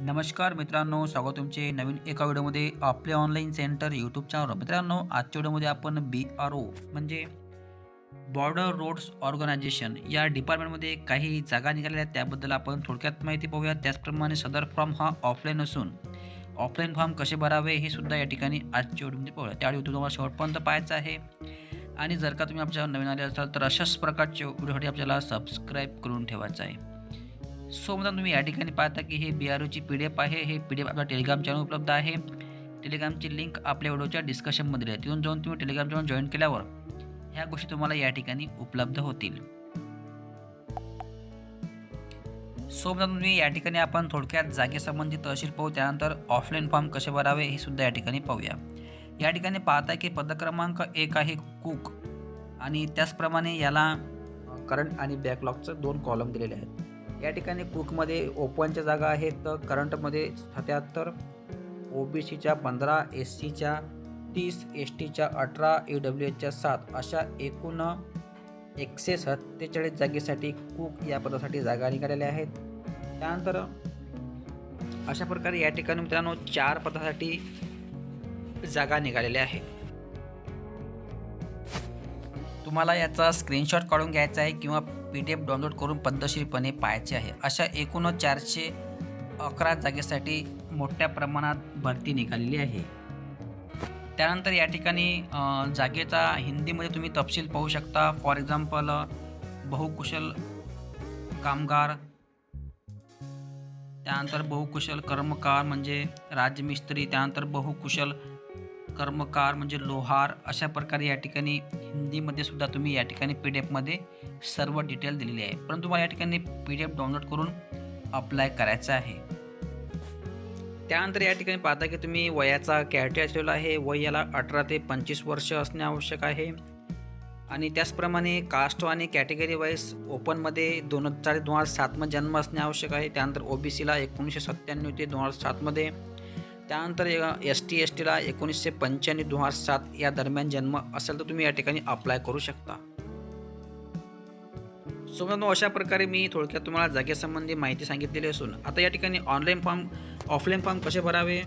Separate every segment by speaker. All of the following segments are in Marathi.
Speaker 1: नमस्कार मित्रांनो स्वागत तुमचे नवीन एका व्हिडिओमध्ये आपले ऑनलाईन सेंटर यूट्यूब चॅनल मित्रांनो आजच्या व्हिडिओमध्ये आपण बी आर ओ म्हणजे बॉर्डर रोड्स ऑर्गनायझेशन या डिपार्टमेंटमध्ये काही जागा निघालेल्या आहेत. त्याबद्दल आपण थोडक्यात माहिती पाहूया. त्याचप्रमाणे सदर फॉर्म हा ऑफलाईन असून ऑफलाईन फॉर्म कसे भरावे हे सुद्धा या ठिकाणी आजच्या व्हिडिओमध्ये पाहूया. त्यावेळी तुम्हाला शेवटपर्यंत पाहायचं आहे. आणि जर का तुम्ही आमच्या नवीन आले असाल तर अशाच प्रकारचे व्हिडिओसाठी आपल्याला सबस्क्राईब करून ठेवायचं आहे. सो मला तुम्ही या ठिकाणी पाहता की हे बी आर ओची पी डी एफ आहे. हे पी डी एफ आपला टेलिग्राम चॅनल उपलब्ध आहे. टेलिग्रामची लिंक आपल्या व्हिडिओच्या डिस्कशनमध्ये आहे. तिथून जाऊन तुम्ही टेलिग्राम चॅनल जॉईन केल्यावर ह्या गोष्टी तुम्हाला या ठिकाणी उपलब्ध होतील. सो मला तुम्ही या ठिकाणी आपण थोडक्यात जागेसंबंधी तहसील पाहू. त्यानंतर ऑफलाईन फॉर्म कसे भरावे हे सुद्धा या ठिकाणी पाहूया. या ठिकाणी पाहता की पद क्रमांक एक आहे कुक आणि त्याचप्रमाणे याला करंट आणि बॅकलॉगचं दोन कॉलम दिलेले आहेत. या ठिकाणी कुकमध्ये ओपनच्या जागा आहेत तर करंटमध्ये सत्याहत्तर ओ बी सीच्या पंधरा एस सीच्या तीस एस टीच्या अठरा ई डब्ल्यू एचच्या सात अशा एकूण एकशे सत्तेचाळीस जागेसाठी कुक या पदासाठी जागा निघालेल्या आहेत. त्यानंतर अशा प्रकारे या ठिकाणी मित्रांनो चार पदासाठी जागा निघालेल्या आहेत. तुम्हाला याचा स्क्रीनशॉट काढून घ्यायचा आहे किंवा पी डी एफ डाउनलोड करून पद्धतशीरपणे पाहायचे आहे. अशा एकूण चारशे अकरा जागेसाठी मोठ्या प्रमाणात भरती निघालेली आहे. त्यानंतर या ठिकाणी जागेचा हिंदीमध्ये तुम्ही तपशील पाहू शकता. फॉर एक्झाम्पल बहुकुशल कामगार त्यानंतर बहुकुशल कर्मकार म्हणजे राजमिस्त्री त्यानंतर बहुकुशल कर्मकार म्हणजे लोहार अशा प्रकारे या ठिकाणी हिंदीमध्ये सुद्धा तुम्ही या ठिकाणी पी डी एफमध्ये सर्व डिटेल दिलेली आहे. परंतु तुम्हाला या ठिकाणी पी डी एफ डाउनलोड करून अप्लाय करायचं आहे. त्यानंतर या ठिकाणी पाहता की तुम्ही वयाचा कॅटेगरी ठेवला आहे. वय याला अठरा ते पंचवीस वर्ष असणे आवश्यक आहे. आणि त्याचप्रमाणे कास्ट आणि कॅटेगरी वाईज ओपनमध्ये दोन हजार दोन हजार सातमध्ये जन्म असणे आवश्यक आहे. त्यानंतर ओ बी सीला एकोणीसशे सत्त्याण्णव ते दोन हजार सातमध्ये त्यानंतर एस टी एस टीला एकोणीसशे पंच्याण्णव दोन हजार सात या दरम्यान जन्म असेल तर तुम्ही या ठिकाणी अप्लाय करू शकता. सो अशा प्रकारे मी थोडक्यात तुम्हाला जागेसंबंधी माहिती सांगितलेली असून आता या ठिकाणी ऑनलाईन फॉर्म ऑफलाईन फॉर्म कसे भरावे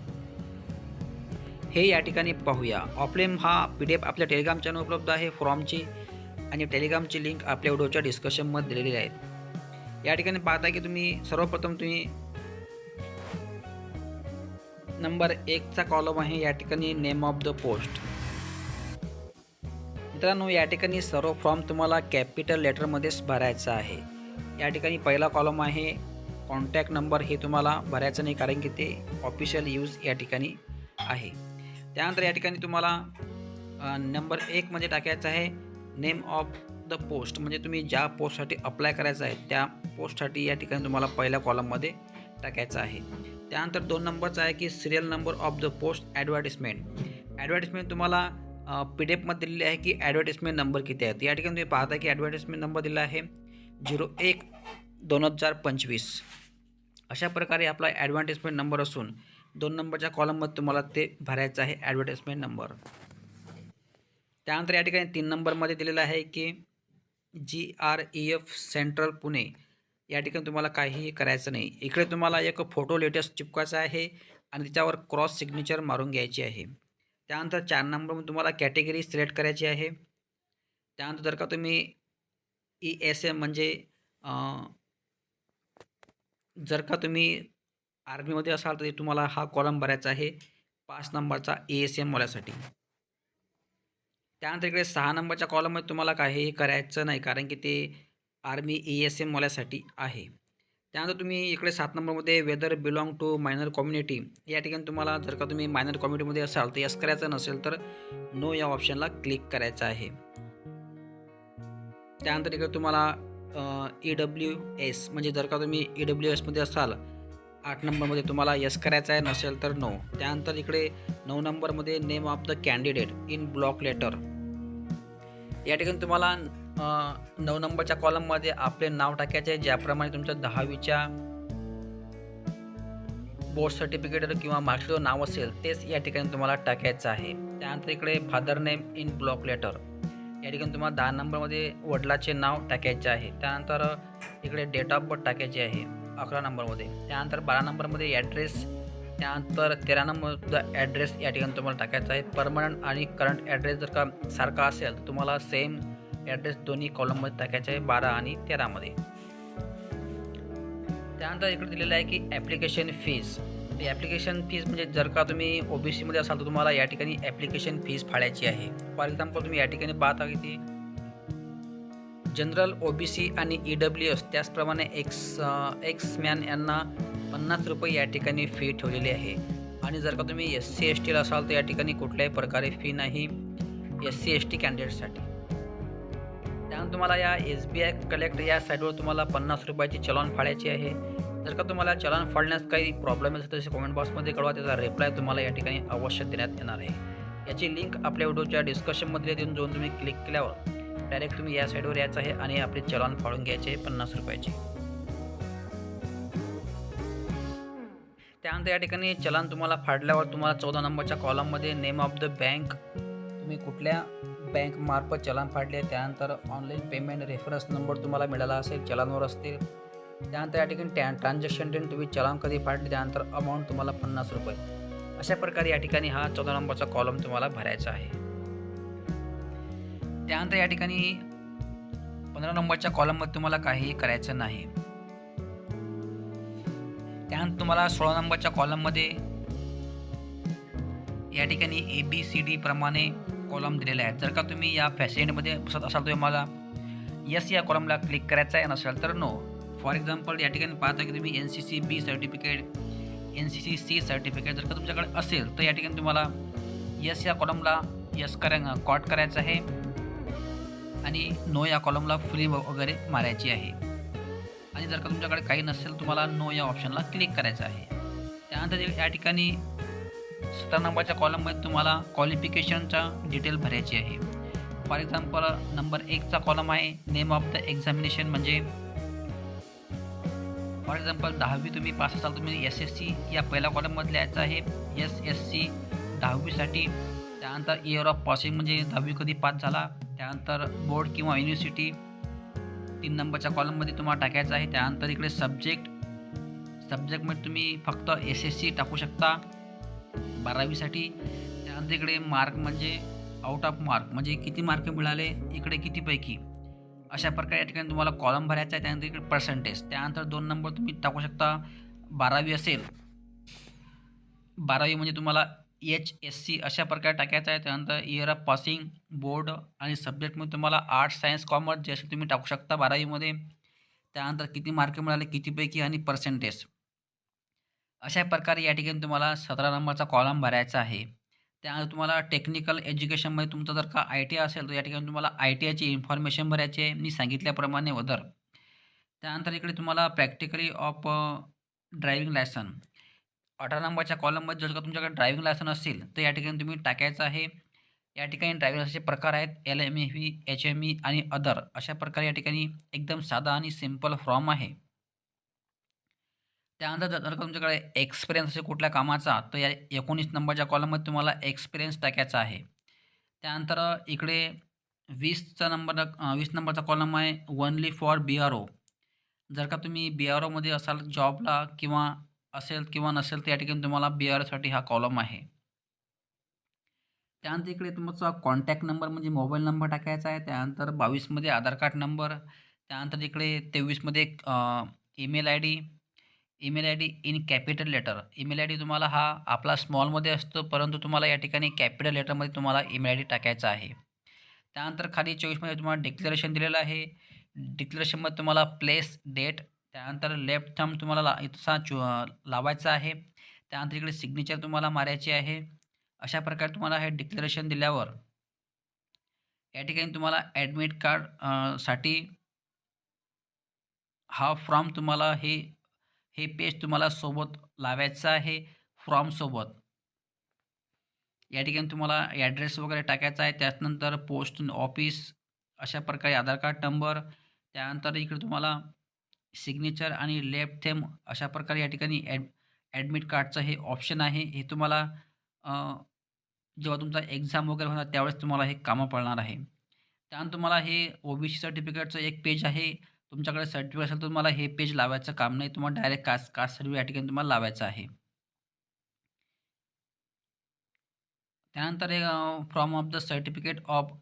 Speaker 1: हे या ठिकाणी पाहूया. ऑफलाईन हा पी डी एफ आपल्या टेलिग्राम चॅनल उपलब्ध आहे. फॉर्मची आणि टेलिग्रामची लिंक आपल्या व्हिडिओच्या डिस्कशनमध्ये दिलेली आहे. या ठिकाणी पाहता की तुम्ही सर्वप्रथम तुम्ही नंबर एकचा कॉलम आहे या ठिकाणी नेम ऑफ द पोस्ट मित्रांनो या ठिकाणी सर्व फॉर्म तुम्हाला कॅपिटल लेटरमध्येच भरायचा आहे. या ठिकाणी पहिला कॉलम आहे कॉन्टॅक्ट नंबर हे तुम्हाला भरायचं नाही कारण की ते ऑफिशियल यूज या ठिकाणी आहे. त्यानंतर या ठिकाणी तुम्हाला नंबर एकमध्ये टाकायचं आहे नेम ऑफ द पोस्ट म्हणजे तुम्ही ज्या पोस्टसाठी अप्लाय करायचं आहे त्या पोस्टसाठी या ठिकाणी तुम्हाला पहिल्या कॉलममध्ये टाकायचं आहे. त्यानंतर दोन नंबरचा आहे की serial number of the post advertisement advertisement तुम्हाला पी डी एफमध्ये दिलेली आहे की ॲडव्हर्टिजमेंट नंबर किती आहेत. या ठिकाणी तुम्ही पाहता की ॲडव्हर्टिजमेंट नंबर दिला आहे झिरो एक दोन हजार पंचवीस. अशा प्रकारे आपला ॲडव्हर्टिजमेंट नंबर असून दोन नंबरच्या कॉलममध्ये तुम्हाला ते भरायचं आहे ॲडव्हर्टिजमेंट नंबर त्यानंतर या ठिकाणी तीन नंबरमध्ये दिलेलं आहे की G R E F central Pune या ठिकाणी तुम्हाला काहीही करायचं नाही. इकडे तुम्हाला एक फोटो लेटेस्ट चिपकायचा आहे आणि त्याच्यावर क्रॉस सिग्नेचर मारून घ्यायची आहे. त्यानंतर चार नंबरमध्ये तुम्हाला कॅटेगरी सिलेक्ट करायची आहे. त्यानंतर जर का तुम्ही ई एस एम म्हणजे जर का तुम्ही आर्मीमध्ये असाल तर तुम्हाला हा कॉलम भरायचा आहे. पाच नंबरचा ए एस एम वाल्यासाठी त्यानंतर इकडे सहा नंबरच्या कॉलममध्ये तुम्हाला काहीही करायचं नाही. कारण की ते आर्मी ई एस एमवाल्यासाठी आहे. त्यानंतर तुम्ही इकडे सात नंबरमध्ये whether belong to minor community. या ठिकाणी तुम्हाला जर का तुम्ही मायनर कम्युनिटीमध्ये असाल तर यस करायचं नसेल तर नो या ऑप्शनला क्लिक करायचं आहे. त्यानंतर इकडे तुम्हाला ई डब्ल्यू एस म्हणजे जर का तुम्ही ई डब्ल्यू एसमध्ये असाल आठ नंबरमध्ये तुम्हाला यस करायचं आहे नसेल तर नो त्यानंतर इकडे नऊ नंबरमध्ये name of the candidate in block letter या ठिकाणी तुम्हाला नऊ नंबरच्या कॉलममध्ये आपले नाव टाकायचे आहे ज्याप्रमाणे तुमच्या दहावीच्या बोर्ड सर्टिफिकेट किंवा मार्क्सवर नाव असेल तेच या ठिकाणी तुम्हाला टाकायचं आहे. त्यानंतर इकडे father name in block letter या ठिकाणी तुम्हाला दहा नंबरमध्ये वडिलाचे नाव टाकायचे आहे. त्यानंतर इकडे डेट ऑफ बर्थ टाकायचे आहे अकरा नंबरमध्ये. त्यानंतर बारा नंबरमध्ये ॲड्रेस त्यानंतर तेरा नंबरचा ॲड्रेस या ठिकाणी तुम्हाला टाकायचा आहे. परमनंट आणि करंट ॲड्रेस जर का सारखा असेल तर तुम्हाला सेम ॲड्रेस दोन्ही कॉलममध्ये टाकायचे आहे बारा आणि तेरामध्ये त्यानंतर इकडे दिलेलं आहे की ॲप्लिकेशन फीज ॲप्लिकेशन फीज म्हणजे जर का तुम्ही ओ बी सीमध्ये असाल तर तुम्हाला या ठिकाणी ॲप्लिकेशन फीज फाडायची आहे. फॉर एक्झाम्पल तुम्ही या ठिकाणी पाहता की ती जनरल ओ बी सी आणि ई डब्ल्यू एस त्याचप्रमाणे एक्स एक्स मॅन यांना पन्नास रुपये या ठिकाणी फी ठेवलेली आहे. आणि जर का तुम्ही एस सी एस टीला असाल तर या ठिकाणी कुठल्याही प्रकारे फी नाही एस सी एस टी कॅन्डिडेटसाठी त्यानंतर तुम्हाला या एस बी आय कलेक्ट या साईडवर तुम्हाला पन्नास रुपयाची चलन फाडायची आहे. जर का तुम्हाला चलन फाडण्यास काही प्रॉब्लेम असेल तर तसे कमेंट बॉक्समध्ये कळवा त्याचा रिप्लाय तुम्हाला या ठिकाणी अवश्य देण्यात येणार आहे. याची लिंक आपल्या व्हिडिओच्या डिस्कशनमध्ये देऊन जाऊन तुम्ही क्लिक केल्यावर डायरेक्ट तुम्ही या साईडवर यायचं आहे आणि आपले चलन फाडून घ्यायचे आहे पन्नास रुपयाचे. त्यानंतर या ठिकाणी चलन तुम्हाला फाडल्यावर तुम्हाला चौदा नंबरच्या कॉलममध्ये नेम ऑफ द बँक तुम्ही कुठल्या बँकमार्फत चलान चलन फाडले त्यानंतर ऑनलाईन पेमेंट रेफरन्स नंबर तुम्हाला मिळाला असेल चलनवर असतील. त्यानंतर या ठिकाणी टॅ ट्रान्झॅक्शन डेट तुम्ही चलन कधी फाडले त्यानंतर अमाऊंट तुम्हाला पन्नास रुपये. अशा प्रकारे या ठिकाणी हा चौदा नंबरचा कॉलम तुम्हाला भरायचा आहे. त्यानंतर या ठिकाणी पंधरा नंबरच्या कॉलममध्ये तुम्हाला काहीही करायचं नाही. त्यानंतर तुम्हाला सोळा नंबरच्या कॉलममध्ये या ठिकाणी ए बी सी डी प्रमाणे कॉलम दिलेला आहे. जर का तुम्ही या फॅसिलिटीमध्ये बसत असाल तर मला यस या कॉलमला क्लिक करायचं आहे नसेल तर नो फॉर एक्झाम्पल या ठिकाणी पाहता की तुम्ही N C C B certificate N C C C certificate जर का तुमच्याकडे असेल तर या ठिकाणी तुम्हाला यस या कॉलमला यस करा कॉट करायचं आहे आणि नो या कॉलमला फ्री वगैरे मारायची आहे. आणि जर का तुमच्याकडे काही नसेल तुम्हाला नो या ऑप्शनला क्लिक करायचं आहे. त्यानंतर या ठिकाणी सतरा नंबरच्या कॉलममध्ये तुम्हाला क्वालिफिकेशनचा डिटेल भरायची आहे. फॉर एक्झाम्पल नंबर एकचा कॉलम आहे नेम ऑफ द एक्झामिनेशन म्हणजे फॉर एक्झाम्पल दहावी तुम्ही पास असाल तुम्ही एस एस सी या पहिल्या कॉलममध्ये लिहायचं आहे. एस एस सी दहावीसाठी त्यानंतर इयर ऑफ पासिंग म्हणजे दहावी कधी पास झाला त्यानंतर बोर्ड किंवा युनिव्हर्सिटी तीन नंबरच्या कॉलममध्ये तुम्हाला टाकायचं आहे. त्यानंतर इकडे सब्जेक्ट सब्जेक्टमध्ये तुम्ही फक्त एस एस सी टाकू शकता. बारावीसाठी त्यानंतर इकडे मार्क म्हणजे आउट ऑफ मार्क म्हणजे किती मार्क मिळाले इकडे कितीपैकी? अशा प्रकारे या ठिकाणी तुम्हाला कॉलम भरायचा आहे त्यानंतर इकडे पर्सेंटेज त्यानंतर दोन नंबर तुम्ही टाकू शकता. बारावी असेल बारावी म्हणजे तुम्हाला एच एस सी अशा प्रकारे टाकायचं आहे. त्यानंतर इयर ऑफ पासिंग बोर्ड आणि सब्जेक्टमध्ये तुम्हाला आर्ट्स सायन्स कॉमर्स जे असे तुम्ही टाकू शकता बारावीमध्ये. त्यानंतर किती मार्क मिळाले कितीपैकी आणि पर्सेंटेज अशा प्रकारे या ठिकाणी तुम्हाला सतरा नंबरचा कॉलम भरायचा आहे. त्यानंतर तुम्हाला टेक्निकल एज्युकेशनमध्ये तुमचं जर का आय टी आय असेल तर या ठिकाणी तुम्हाला आय टी आयची इन्फॉर्मेशन भरायची आहे. मी सांगितल्याप्रमाणे वदर. त्यानंतर इकडे तुम्हाला प्रॅक्टिकली ऑफ ड्रायव्हिंग लायसन अठरा नंबरच्या कॉलममध्ये जर का तुमच्याकडे ड्रायव्हिंग लायसन असेल तर या ठिकाणी तुम्ही टाकायचं आहे. या ठिकाणी ड्रायव्हिंग लायसनचे प्रकार आहेत. L M E V H M E आणि अदर अशा प्रकारे या ठिकाणी एकदम साधा आणि सिंपल फॉर्म आहे. त्यानंतर जर का तुमच्याकडे एक्सपिरियन्स असेल कुठल्या कामाचा? तर या एकोणीस नंबरच्या कॉलममध्ये तुम्हाला एक्सपिरियन्स टाकायचा आहे. त्यानंतर इकडे वीसचा नंबर वीस नंबरचा कॉलम आहे only for B R O जर का तुम्ही बी आर ओमध्ये असाल जॉबला किंवा असेल किंवा नसेल तर या ठिकाणी तुम्हाला बी आर ओसाठी हा कॉलम आहे. त्यानंतर इकडे तुमचा कॉन्टॅक्ट नंबर म्हणजे मोबाईल नंबर टाकायचा आहे. त्यानंतर बावीसमध्ये आधार कार्ड नंबर त्यानंतर इकडे तेवीसमध्ये email I D email I D in capital letter. Email I D तुम्हाला हा आपला स्मॉलमध्ये असतो परंतु तुम्हाला या ठिकाणी कॅपिटल लेटरमध्ये तुम्हाला ईमेल आय डी टाकायचा आहे. त्यानंतर खाली चोवीसमध्ये तुम्हाला डिक्लेरेशन दिलेलं आहे. डिक्लेरेशनमध्ये तुम्हाला प्लेस डेट त्यानंतर लेफ्ट थंब तुम्हाला ला इथसा चु लावायचा आहे. त्यानंतर इकडे सिग्नेचर तुम्हाला मारायची आहे. अशा प्रकारे तुम्हाला हे डिक्लेरेशन दिल्यावर या ठिकाणी तुम्हाला ॲडमिट कार्डसाठी हा फॉर्म तुम्हाला हे हे पेज तुम्हाला सोबत लावायचं आहे फॉर्मसोबत या ठिकाणी तुम्हाला ॲड्रेस वगैरे टाकायचा आहे त्यानंतर पोस्ट ऑफिस अशा प्रकारे आधार कार्ड नंबर त्यानंतर इकडे तुम्हाला सिग्नेचर आणि लेफ्ट थेम अशा प्रकारे या ठिकाणी ॲड ॲडमिट कार्डचं हे ऑप्शन आहे. हे तुम्हाला जेव्हा तुमचा एक्झाम वगैरे होणार त्यावेळेस तुम्हाला हे कामं पडणार आहे. त्यानंतर तुम्हाला हे ओ बी सी सर्टिफिकेटचं एक पेज आहे. तुमच्याकडे सर्टिफिकेट असेल तर तुम्हाला हे पेज लावायचं काम नाही. तुम्हाला डायरेक्ट कास्ट कास्ट सर्टिफिकेट या ठिकाणी तुम्हाला लावायचं आहे. त्यानंतर हे from of the certificate of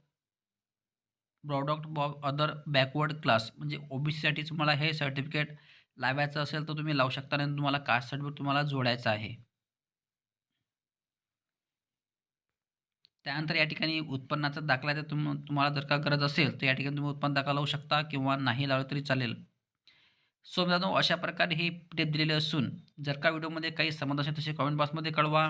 Speaker 1: product of other backward class म्हणजे ओबीसीसाठी तुम्हाला हे सर्टिफिकेट लावायचं असेल तर तुम्ही लावू शकता आणि तुम्हाला कास्ट सर्टिफिकेट तुम्हाला जोडायचं आहे. त्यानंतर या ठिकाणी उत्पन्नाचा दाखला जर तुम तुम्हाला जर का गरज असेल तर या ठिकाणी तुम्ही उत्पन्न दाखला लावू शकता किंवा नाही लावलं तरी चालेल. सो मित्रांनो अशा प्रकारे ही टिप दिलेली असून जर का व्हिडिओमध्ये काही समज असेल तसे कमेंट बॉक्समध्ये कळवा.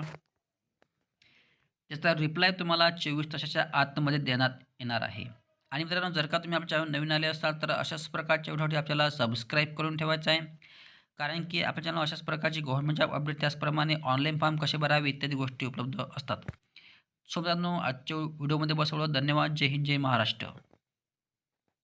Speaker 1: त्याचा रिप्लाय तुम्हाला चोवीस तासाच्या आतमध्ये देण्यात येणार आहे. आणि मित्रांनो जर का तुम्ही आपल्या चॅनल नवीन आले असाल तर अशाच प्रकारच्या व्हिडिओसाठी आपल्याला सबस्क्राईब करून ठेवायचं आहे. कारण की आपल्या चॅनल अशाच प्रकारची गव्हर्नमेंट जॉब अपडेट त्याचप्रमाणे ऑनलाईन फॉर्म कसे भरावे इत्यादी गोष्टी उपलब्ध असतात. सो मित्रांनो आजच्या व्हिडिओमध्ये बसवलं धन्यवाद. जय हिंद जय महाराष्ट्र.